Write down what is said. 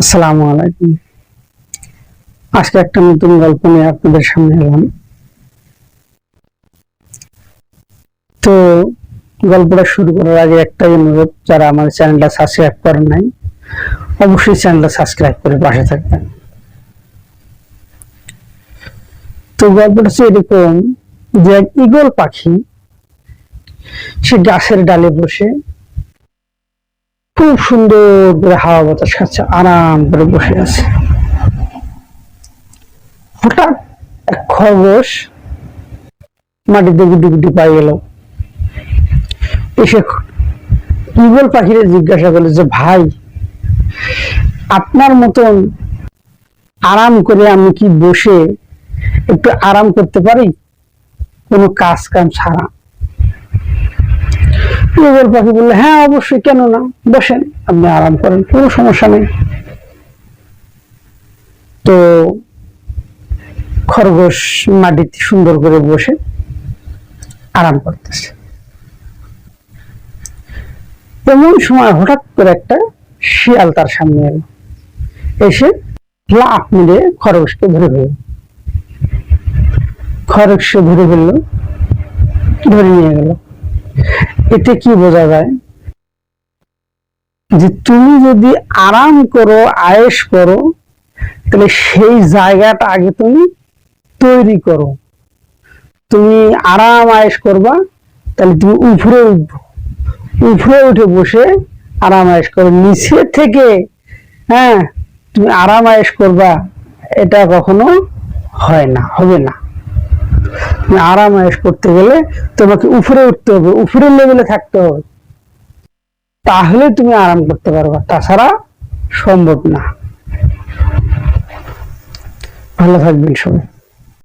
আসসালামু আলাইকুম। আজকে একটা নতুন গল্প নিয়ে আপনাদের সামনে এলাম। তো গল্পটা শুরু করার আগে একটাই অনুরোধ, যারা আমার চ্যানেলটা সাবস্ক্রাইব করেন নাই, অবশ্যই চ্যানেলটা সাবস্ক্রাইব করে পাশে থাকবেন। তো গল্পটা হচ্ছে এরকম যে এক ঈগল পাখি, সে গাছের ডালে বসে খুব সুন্দর করে হাওয়া বাতাস খাচ্ছে, আরাম করে বসে আছে। হঠাৎ এক খরগোশ মাটিতে গুটি গুটি পাই গেল। এসে ইগল পাখিরে জিজ্ঞাসা করল যে, ভাই, আপনার মতন আরাম করে আমি কি বসে একটু আরাম করতে পারি? কোনো কাজ কাম ছাড়া। ইগল পাখি বললে হ্যাঁ অবশ্যই, কেন না? বসেন, আপনি আরাম করেন, কোনো সমস্যা নেই। তো খরগোশ মাটিতে সুন্দর করে বসে আরাম করতেছে। এমন সময় হঠাৎ করে একটা শিয়াল তার সামনে এলো। এসে লাফ মিলে খরগোশকে ধরে ফেলল। খরগোশকে ধরে ফেলল, ধরে নিয়ে গেল। এতে কি বোঝা যায়? যে তুমি যদি আরাম করো আয়েস করো, তাহলে সেই জায়গাটা আগে তুমি তৈরি করো। তুমি আরাম আয়েস করবা, তাহলে তুমি উপরে উঠবো। উপরে উঠে বসে আরাম আয়েস করো। নিচে থেকে হ্যাঁ তুমি আরাম আয়েস করবা, এটা কখনো হয় না, হবে না। তুমি আরাম আয়েস করতে গেলে তোমাকে উপরে উঠতে হবে, উপরের লেভেলে থাকতে হবে। তাহলে তুমি আরাম করতে পারবা, তাছাড়া সম্ভব না। ভালো থাকবেন সবাই।